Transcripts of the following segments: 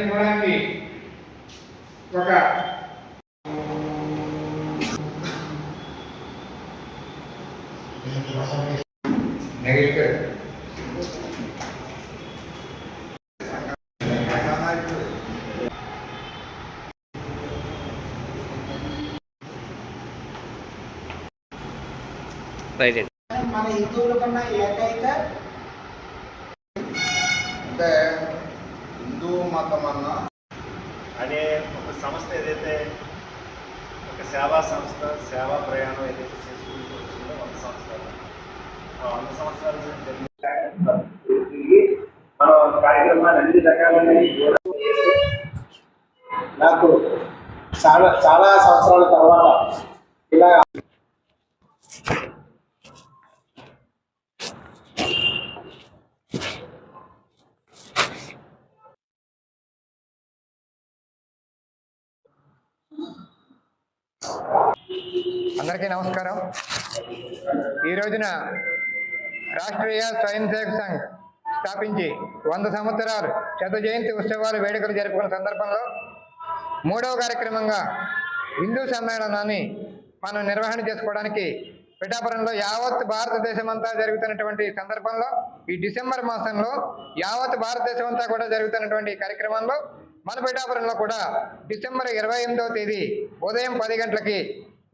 ఇవ్వడానికి ఒక మన హిందువుల కన్నా ఏకైక అంటే హిందూ మతం అన్న అనే ఒక సంస్థ ఏదైతే ఒక సేవా సంస్థ సేవా ప్రయాణం ఏదైతే చేసుకుంటూ వచ్చిందో వంద సంవత్సరాలు. ఆ వంద సంవత్సరాల మనం కార్యక్రమాన్ని అన్ని రకాలైన నాకు చాలా చాలా సంవత్సరాల తర్వాత ఇలా అందరికీ నమస్కారం. ఈ రోజున రాష్ట్రీయ స్వయం సేవక్ సంఘ్ స్థాపించి వంద సంవత్సరాలు శత జయంతి ఉత్సవాలు వేడుకలు జరుపుకున్న సందర్భంలో మూడవ కార్యక్రమంగా హిందూ సమ్మేళనాన్ని మనం నిర్వహణ చేసుకోవడానికి పిఠాపురంలో యావత్ భారతదేశం అంతా జరుగుతున్నటువంటి సందర్భంలో ఈ డిసెంబర్ మాసంలో యావత్ భారతదేశం అంతా కూడా జరుగుతున్నటువంటి కార్యక్రమంలో మన పిఠాపురంలో కూడా డిసెంబర్ ఇరవై ఎనిమిదవ తేదీ ఉదయం పది గంటలకి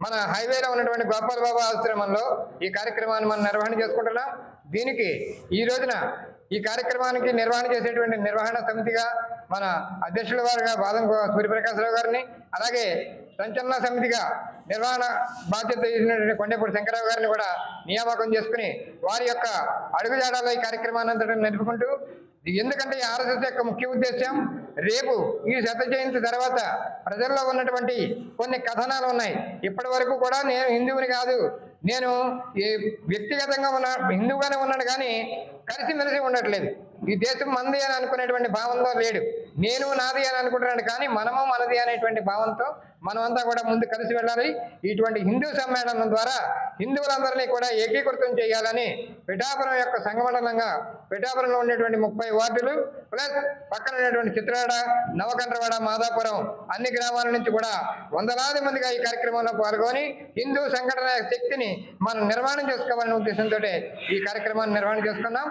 మన హైవేలో ఉన్నటువంటి గోపాల్ బాబా ఆశ్రమంలో ఈ కార్యక్రమాన్ని మనం నిర్వహణ చేసుకుంటున్నాం. దీనికి ఈ రోజున ఈ కార్యక్రమానికి నిర్వహణ చేసేటువంటి నిర్వహణ సమితిగా మన అధ్యక్షుల వారుగా బాదం సూర్యప్రకాశరావు గారిని అలాగే సంచలన సమితిగా నిర్వహణ బాధ్యత చేసినటువంటి కొండపూడి శంకరరావు గారిని కూడా నియామకం చేసుకుని వారి యొక్క అడుగుజాడలో ఈ కార్యక్రమాన్ని అంతటా నడుపుకుంటూ ఎందుకంటే ఈ ఆర్ఎస్ఎస్ యొక్క ముఖ్య ఉద్దేశం రేపు ఈ శత జయంతి తర్వాత ప్రజల్లో ఉన్నటువంటి కొన్ని కథనాలు ఉన్నాయి. ఇప్పటి వరకు కూడా నేను హిందువుని కాదు. నేను ఈ వ్యక్తిగతంగా ఉన్న హిందువుగానే ఉన్నాను కానీ కలిసిమెలిసి ఉండట్లేదు. ఈ దేశం మంది అని అనుకునేటువంటి భావంలో లేడు. నేను నాది అని అనుకుంటున్నాడు కానీ మనము మనది అనేటువంటి భావంతో మనమంతా కూడా ముందు కలిసి వెళ్ళాలి. ఇటువంటి హిందూ సమ్మేళనం ద్వారా హిందువులందరినీ కూడా ఏకీకృతం చేయాలని పిఠాపురం యొక్క సంఘమండలంగా పిఠాపురంలో ఉండేటువంటి ముప్పై వార్డులు ప్లస్ పక్కన ఉన్నటువంటి చిత్రవాడ నవకండ్రవాడ మాదాపురం అన్ని గ్రామాల నుంచి కూడా వందలాది మందిగా ఈ కార్యక్రమంలో పాల్గొని హిందూ సంఘటన శక్తిని మనం నిర్మాణం చేసుకోవాలనే ఉద్దేశంతో ఈ కార్యక్రమాన్ని నిర్వహణ చేసుకున్నాం.